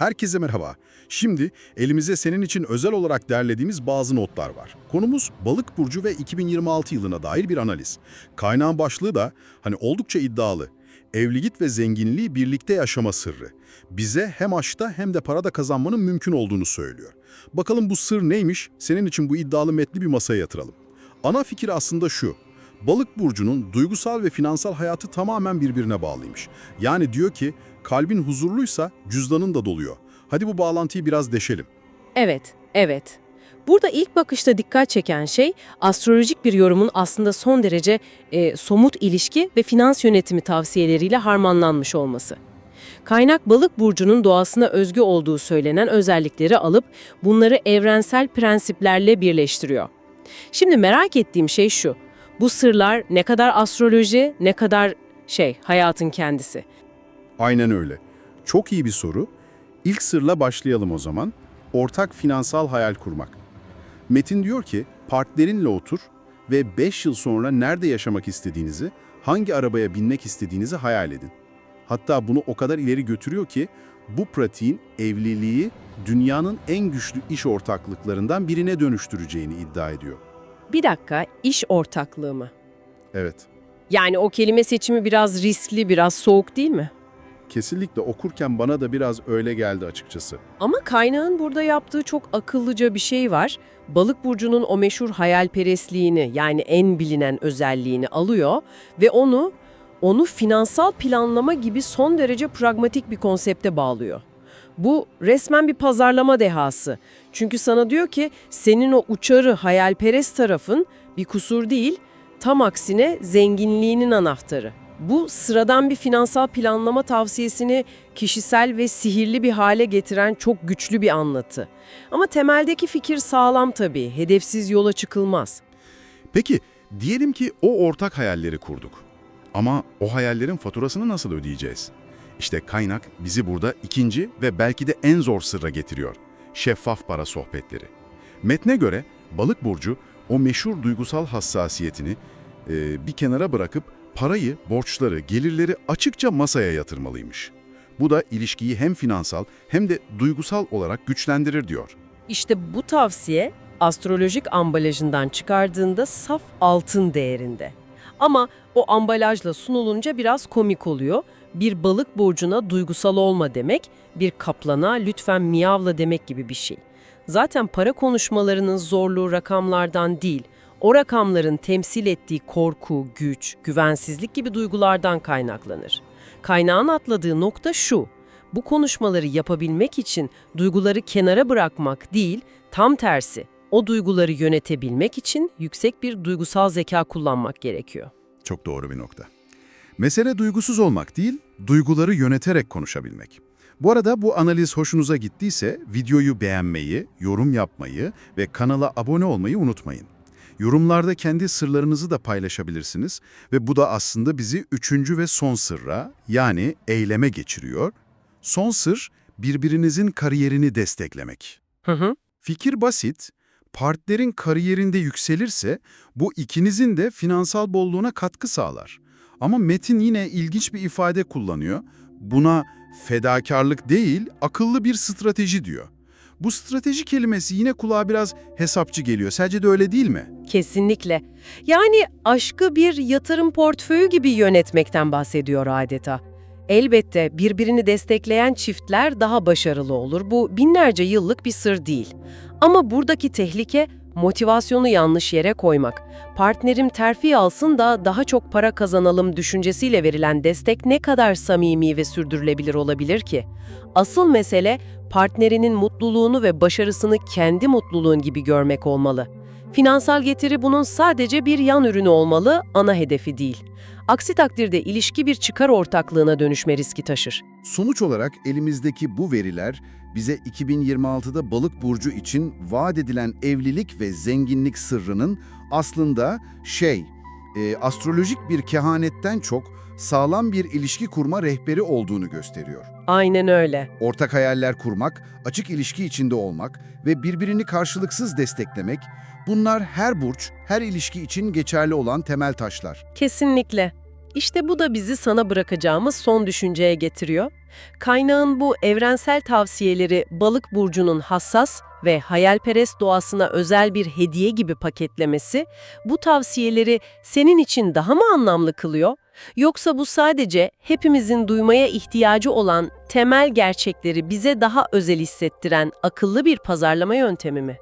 Herkese merhaba. Şimdi elimize senin için özel olarak derlediğimiz bazı notlar var. Konumuz Balık burcu ve 2026 yılına dair bir analiz. Kaynağın başlığı da hani oldukça iddialı. Evlilik ve zenginliği birlikte yaşama sırrı. Bize hem aşkta hem de parada kazanmanın mümkün olduğunu söylüyor. Bakalım bu sır neymiş? Senin için bu iddialı metni bir masaya yatıralım. Ana fikir aslında şu. Balık burcunun duygusal ve finansal hayatı tamamen birbirine bağlıymış. Yani diyor ki kalbin huzurluysa cüzdanın da doluyor. Hadi bu bağlantıyı biraz deşelim. Evet, evet. Burada ilk bakışta dikkat çeken şey astrolojik bir yorumun aslında son derece e, somut ilişki ve finans yönetimi tavsiyeleriyle harmanlanmış olması. Kaynak balık burcunun doğasına özgü olduğu söylenen özellikleri alıp bunları evrensel prensiplerle birleştiriyor. Şimdi merak ettiğim şey şu. Bu sırlar ne kadar astroloji, ne kadar şey, hayatın kendisi. Aynen öyle. Çok iyi bir soru. İlk sırla başlayalım o zaman. Ortak finansal hayal kurmak. Metin diyor ki, partnerinle otur ve 5 yıl sonra nerede yaşamak istediğinizi, hangi arabaya binmek istediğinizi hayal edin. Hatta bunu o kadar ileri götürüyor ki, bu pratiğin evliliği dünyanın en güçlü iş ortaklıklarından birine dönüştüreceğini iddia ediyor. Bir dakika, iş ortaklığı mı? Evet, Yani o kelime seçimi biraz riskli, biraz soğuk değil mi? kesinlikle okurken bana da biraz öyle geldi açıkçası. Ama kaynağın burada yaptığı çok akıllıca bir şey var. Balık burcunun o meşhur hayalperestliğini yani en bilinen özelliğini alıyor ve onu onu finansal planlama gibi son derece pragmatik bir konsepte bağlıyor. Bu resmen bir pazarlama dehası. Çünkü sana diyor ki senin o uçarı hayalperest tarafın bir kusur değil, tam aksine zenginliğinin anahtarı. Bu sıradan bir finansal planlama tavsiyesini kişisel ve sihirli bir hale getiren çok güçlü bir anlatı. Ama temeldeki fikir sağlam tabii, hedefsiz yola çıkılmaz. Peki, diyelim ki o ortak hayalleri kurduk. Ama o hayallerin faturasını nasıl ödeyeceğiz? İşte kaynak bizi burada ikinci ve belki de en zor sırra getiriyor. Şeffaf para sohbetleri. Metne göre balık burcu o meşhur duygusal hassasiyetini e, bir kenara bırakıp parayı, borçları, gelirleri açıkça masaya yatırmalıymış. Bu da ilişkiyi hem finansal hem de duygusal olarak güçlendirir diyor. İşte bu tavsiye astrolojik ambalajından çıkardığında saf altın değerinde. Ama o ambalajla sunulunca biraz komik oluyor. Bir balık burcuna duygusal olma demek, bir kaplana lütfen miyavla demek gibi bir şey. Zaten para konuşmalarının zorluğu rakamlardan değil, o rakamların temsil ettiği korku, güç, güvensizlik gibi duygulardan kaynaklanır. Kaynağın atladığı nokta şu, bu konuşmaları yapabilmek için duyguları kenara bırakmak değil, tam tersi, o duyguları yönetebilmek için yüksek bir duygusal zeka kullanmak gerekiyor. Çok doğru bir nokta. Mesele duygusuz olmak değil, duyguları yöneterek konuşabilmek. Bu arada bu analiz hoşunuza gittiyse videoyu beğenmeyi, yorum yapmayı ve kanala abone olmayı unutmayın. Yorumlarda kendi sırlarınızı da paylaşabilirsiniz ve bu da aslında bizi üçüncü ve son sırra yani eyleme geçiriyor. Son sır birbirinizin kariyerini desteklemek. Hı hı. Fikir basit, partnerin kariyerinde yükselirse bu ikinizin de finansal bolluğuna katkı sağlar. Ama Metin yine ilginç bir ifade kullanıyor. Buna fedakarlık değil, akıllı bir strateji diyor. Bu strateji kelimesi yine kulağa biraz hesapçı geliyor. Sence de öyle değil mi? Kesinlikle. Yani aşkı bir yatırım portföyü gibi yönetmekten bahsediyor adeta. Elbette birbirini destekleyen çiftler daha başarılı olur. Bu binlerce yıllık bir sır değil. Ama buradaki tehlike motivasyonu yanlış yere koymak. Partnerim terfi alsın da daha çok para kazanalım düşüncesiyle verilen destek ne kadar samimi ve sürdürülebilir olabilir ki? Asıl mesele partnerinin mutluluğunu ve başarısını kendi mutluluğun gibi görmek olmalı. Finansal getiri bunun sadece bir yan ürünü olmalı, ana hedefi değil. Aksi takdirde ilişki bir çıkar ortaklığına dönüşme riski taşır. Sonuç olarak elimizdeki bu veriler bize 2026'da balık burcu için vaat edilen evlilik ve zenginlik sırrının aslında şey, e, astrolojik bir kehanetten çok sağlam bir ilişki kurma rehberi olduğunu gösteriyor. Aynen öyle. Ortak hayaller kurmak, açık ilişki içinde olmak ve birbirini karşılıksız desteklemek, bunlar her burç, her ilişki için geçerli olan temel taşlar. Kesinlikle. İşte bu da bizi sana bırakacağımız son düşünceye getiriyor. Kaynağın bu evrensel tavsiyeleri balık burcunun hassas ve hayalperest doğasına özel bir hediye gibi paketlemesi, bu tavsiyeleri senin için daha mı anlamlı kılıyor? Yoksa bu sadece hepimizin duymaya ihtiyacı olan temel gerçekleri bize daha özel hissettiren akıllı bir pazarlama yöntemi mi?